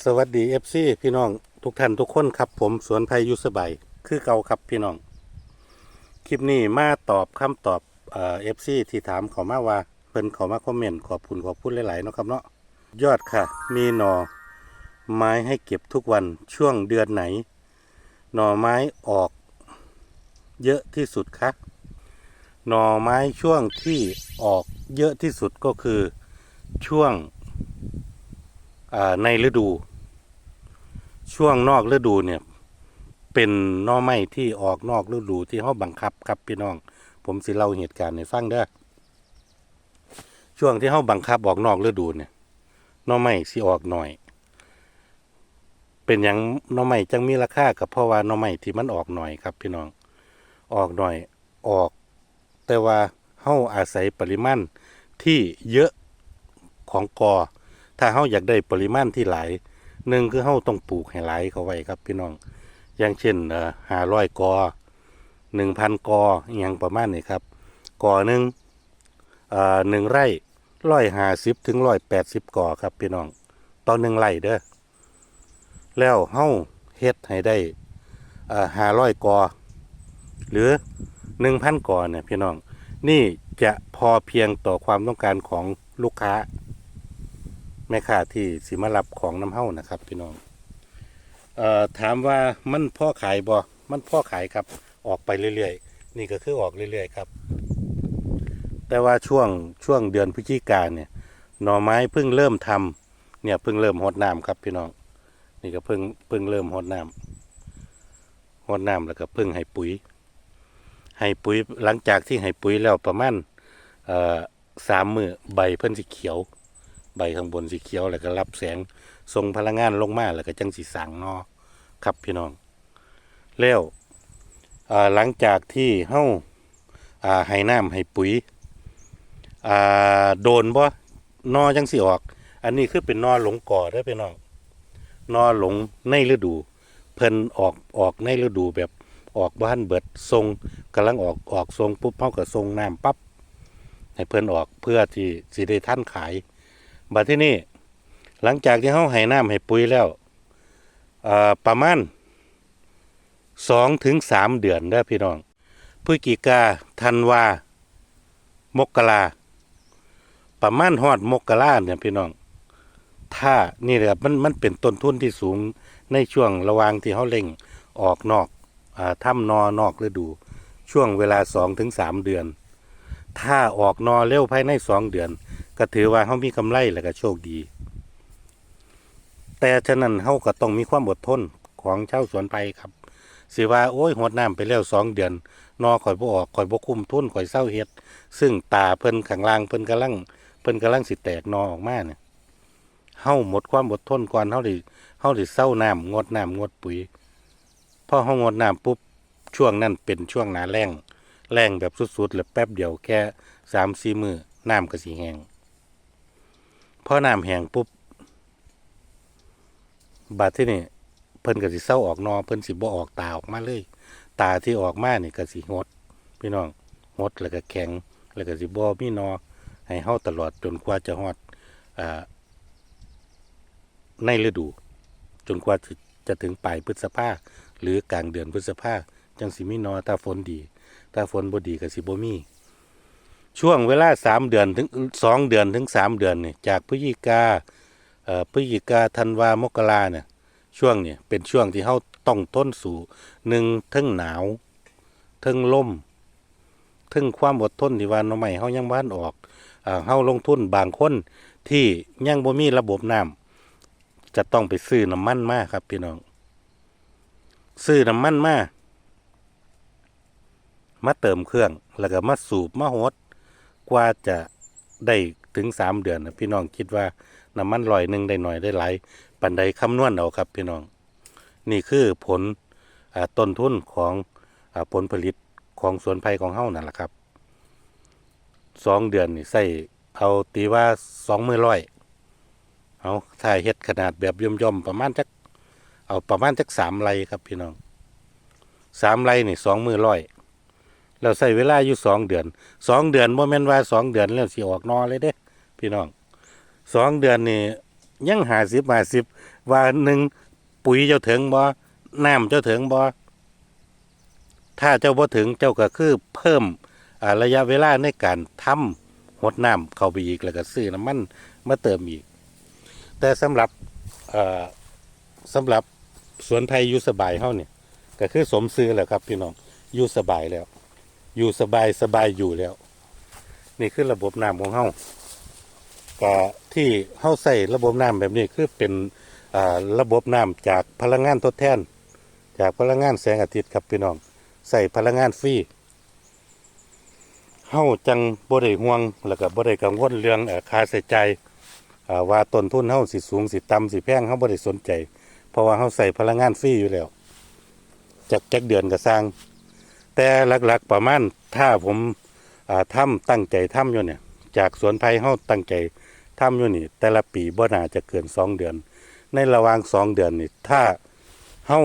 สวัสดีเอฟซีพี่น้องทุกท่านทุกคนครับผมสวนไพยุสบายคือเก่าครับพี่น้อง คลิปนี้มาตอบคำตอบเอฟซีที่ถามเขามาว่าเพิ่นเขามาคอมเมนต์ขอบคุณขอบคุณหลายๆเนาะครับเนาะยอดค่ะ มีหน่อไม้ให้เก็บทุกวันช่วงเดือนไหน หน่อไม้ออก เยอะที่สุดคะหน่อไม้ช่วงที่ออกเยอะที่สุดก็คือช่วง ในฤดู ช่วงนอกฤดูเนี่ย เป็นน่อไม้ที่ออกนอกฤดูที่เขาบังคับครับพี่น้อง ผมสิเล่าเหตุการณ์ให้ฟังเด้อช่วงที่เขาบังคับออกนอกฤดูเนี่ยน่อไม้สิออกหน่อย เป็นอย่างน่อไม้จังมีราคากับเพราะว่าน่อไม้ที่มันออกหน่อยครับ พี่น้องออกหน่อยออก แต่ว่าเฮาอาศัยปริมาณที่เยอะของกอ ถ้าเฮาอยากได้ปริมาณที่หลายหนึ่งคือเฮาต้องปลูกให้หลายเขาไว้ครับ พี่น้อง อย่างเช่นเอ่อห้าร้อยกอหนึ่งพันกออย่างประมาณนี้ครับกอหนึ่งเอ่อหนึ่งไร่ร้อยห้าสิบถึงร้อยแปดสิบกอครับพี่น้องต่อหนึ่งไร่เด้อแล้วเฮาเฮ็ดให้ได้เอ่อห้าร้อยกอหรือหนึ่งพันกอเนี่ยพี่น้องนี่จะพอเพียงต่อความต้องการของลูกค้า แม่ค้าที่สิมารับของน้ำเฮ้านะครับ พี่น้องเอ่อถามว่ามันพ่อขายบ่มันพ่อขายครับ ออกไปเรื่อยๆ นี่ก็คือออกเรื่อยๆครับ แต่ว่าช่วงช่วงเดือนพฤศจิกาเนี่ยหน่อไม้เพิ่งเริ่มทำเนี่ยเพิ่งเริ่มหดน้ำครับพี่น้อง นี่ก็เพิ่งเพิ่งเริ่มหดน้ำหดน้ำแล้วก็เพิ่งให้ปุ๋ย ให้ปุ๋ยหลังจากที่ให้ปุ๋ยแล้วประมาณเอ่อสามมือใบเพิ่นสิเขียว ใบข้างบนสีเขียวแล้วก็รับแสงส่งพลังงานลงมาแล้วก็จังสีสังเนอครับพี่น้อง แล้วหลังจากที่เฮาอ่าให้น้ำให้ปุ๋ยโดนบ่นอจังสิออก อันนี้คือเป็นนอหลงก่อได้พี่น้องนอหลงในฤดู เพิ่นออกออกในฤดูแบบออกบ้านเบิดทรงกำลังออกออกทรงปุ๊บเฮาก็ทรงน้ำปั๊บให้เพิ่นออกเพื่อที่สิได้ท่านขาย บัดที่นี่หลังจากที่เขาให้น้ำให้ปุ๋ยแล้วประมาณสองถึงสามเดือนเด้อพี่น้องพฤศจิกาธันวามกราประมาณฮอดมกราเนี่ยพี่น้อง ถ้านี่แหละมันมันเป็นต้นทุนที่สูงในช่วงระหว่างที่เขาเล่งออกนอกอถ้ำนอนอกฤดู ช่วงเวลาสองถึงสามเดือน ถ้าออกนอเร็วภายในสองเดือน ก็ถือว่าเขามีกำไรและก็โชคดี แต่ฉะนั้นเขาก็ต้องมีความอดทนของชาวสวนไผ่ครับสิว่าโอ้ยหดน้ำไปแล้วสองเดือนนอข่อยบ่ออกข่อยบ่คุ้มทุนข่อยเศร้าเฮ็ด ซึ่งตาเพิ่นข้างล่างเพิ่นกำลังเพิ่นกำลังสิแตกนอออกมาเนี่ยเฮาหมดความอดทนก่อนเฮาได้เฮาได้เศร้าน้ำงดน้ำงดปุ๋ยพอเฮางดน้ำปุ๊บช่วงนั้นเป็นช่วงหนาแรงแรงแบบสุดๆเลยแป๊บเดียวแค่สามสี่มือน้ำก็สิแห้ง พอน้ำแห้งปุ๊บบาดที่นี่เพิ่นก็สิเศร้าออกนอเพิ่นสิบ่ออกตาออกมาเลย ตาที่ออกมานี่ก็สิงด พี่น้องงดแล้วก็แข็ง แล้วก็สิบ่มีนอ ให้เฮาตลอดจนกว่าจะฮอดอ่าในฤดู จนกว่าจะจะถึงปลายพฤษภาหรือกลางเดือนพฤษภาจังสิมีนอถ้าฝนดี ถ้าฝนบ่ดีก็สิบ่มี ช่วงเวลาสามเดือนถึงสองเดือนถึงสามเดือนเนี่ยจากพฤศจิกาพฤศจิกาธันวามกราเนี่ยช่วงเนี่ยเป็นช่วงที่เขาต้องต้นสู่หนึ่งทั้งหนาวทั้งลมทั้งความอดทนที่ว่าน้อใหม่เขายังบ้านออกเขาลงทุนบางคนที่ยังบ่มีระบบน้ำจะต้องไปซื้อน้ำมันมาครับพี่น้อง ซื้อน้ำมันมามาเติมเครื่อง แล้วก็มาสูบมาหด กว่าจะได้ถึงสามเดือนนะพี่น้องคิดว่าน้ำมันลอยหนึ่งได้หน่อยได้หลายปันใดคำนวณเอาครับพี่น้อง นี่คือผลอต้นทุนของอผลผลิตของสวนไผ่ของเฮานั่นแหละครับสองเดือนนี่ใส่เอาตีว่าสองมือร้อยเอาถ้ายเฮ็ดขนาดแบบย่อมๆประมาณจักเอาประมาณจักสามไรครับพี่น้องสามไรนี่สองมือร้อย เราใส่เวลาอยู่สองเดือนสองเดือนโมเมนต์ว่าสองเดือนแล้วสิออกนอเลยเด้พี่น้องสองเดือนนี่ยังหาสิบมาสิบว่าหนึ่งปุ๋ยเจ้าถึงบ่น้ำเจ้าถึงบ่ถ้าเจ้าบ่ถึงเจ้าก็คือเพิ่มระยะเวลาในการทำหดน้ำเข้าไปอีกแล้วก็ซื้อน้ำมันมาเติมอีก แต่สำหรับเอ่อสำหรับสวนไทยอยู่สบายเฮาเนี่ยก็คือสมซื้อแหละครับพี่น้องอยู่สบายแล้ว อยู่สบายสบายอยู่แล้ว นี่คือระบบน้ำของเฮาก็ที่เฮาใส่ระบบน้ำแบบนี้คือเป็นระบบน้ำจากพลังงานทดแทน จากพลังงานแสงอาทิตย์ครับพี่น้องใส่พลังงานฟรีเฮาจังบ่ได้ห่วงแล้วก็บ่ได้กังวลเรื่องอค่าใช้จ่ายว่าต้นทุนเฮาสิสูงสิต่ำสิแพงเฮาบ่ได้สนใจ เพราะว่าเฮาใส่พลังงานฟรีอยู่แล้วจากจักเดือนก็สร้าง แต่หลักๆประมาณถ้าผมอ่าทำตั้งใจทำอยู่เนี่ย จากสวนไผ่เฮาตั้งใจทำอยู่นี่ แต่ละปีบ่น่าจะเกินสองเดือน ในระหว่างสองเดือนนี่ถ้าเฮา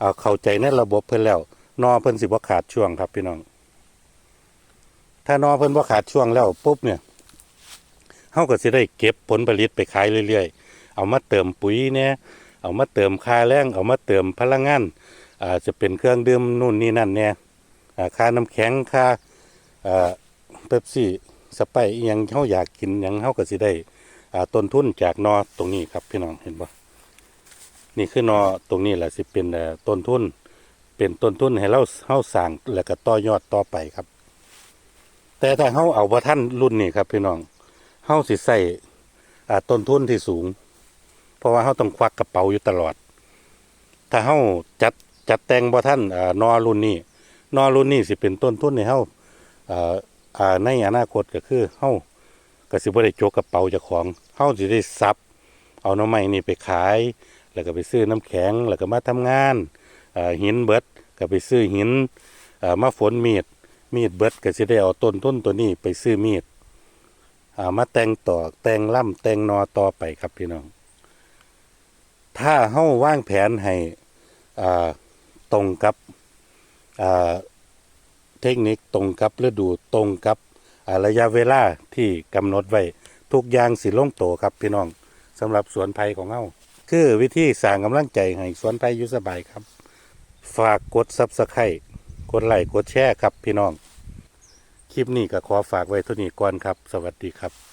เอาเข้าใจในระบบเพิ่นแล้วนอเพิ่นสิบ่ขาดช่วงครับพี่น้อง ถ้านอเพิ่นบ่ขาดช่วงแล้วปุ๊บเนี่ยเฮาก็สิได้เก็บผลผลิตไปขายเรื่อยๆ เอามาเติมปุ๋ยเนี่ยเอามาเติมค่าแรง เอามาเติมพลังงานอ่าจะเป็นเครื่องดื่มนู่นนี่นั่นเนี่ย ค่าน้ำแข็งค่าเป๊ปซี่สไปร์อิหยังเฮาอยากกินยังเฮาก็สิได้ต้นทุนจากนอตรงนี้ครับพี่น้องเห็นบ่นี่คือนอตรงนี้แหละสิเป็นต้นทุน เป็นต้นทุนให้เราเฮาสร้างแล้วก็ต่อยอดต่อไปครับ แต่ถ้าเฮาเอาว่าท่านรุ่นนี้ครับ พี่น้องเฮาสิใส่ต้นทุนที่สูง เพราะว่าเฮาต้องควักกระเป๋าอยู่ตลอด ถ้าเฮาจัดจัดแต่งบ่ท่านอนอรุ่นนี้ นอรุ่นนี้สิเป็นต้นทุนให้เฮาอ่าอ่าในอนาคตก็คือเฮาก็สิบ่ได้จกกระเป๋าจ้าของเฮาสิได้ซับ เอาน้ำไม้นี่ไปขาย แล้วก็ไปซื้อน้ำแข็งแล้วก็มาทำงานอ่าหินเบิดก็ไปซื้อหินอ่ามาฝนมีดมีดเบิดก็สิได้เอาต้นทุนตัวนี้ไปซื้อมีดอ่ามาแต่งต่อแต่งล่ำแต่งนอต่อไปครับพี่น้อง ถ้าเฮาวางแผนให้อ่าตรงกับ เทคนิคตรงกับฤดูตรงกับอาระยะเวลาที่กำหนดไว้ทุกอย่างสิลงโตครับพี่น้องสำหรับสวนไผ่ของเฮาคือวิธีสร้างกำลังใจให้สวนไผ่อยู่สบายครับ ฝากกด Subscribe กดไลค์กดแชร์ครับพี่น้อง คลิปนี้ก็ขอฝากไว้เท่านี้ก่อนครับ สวัสดีครับ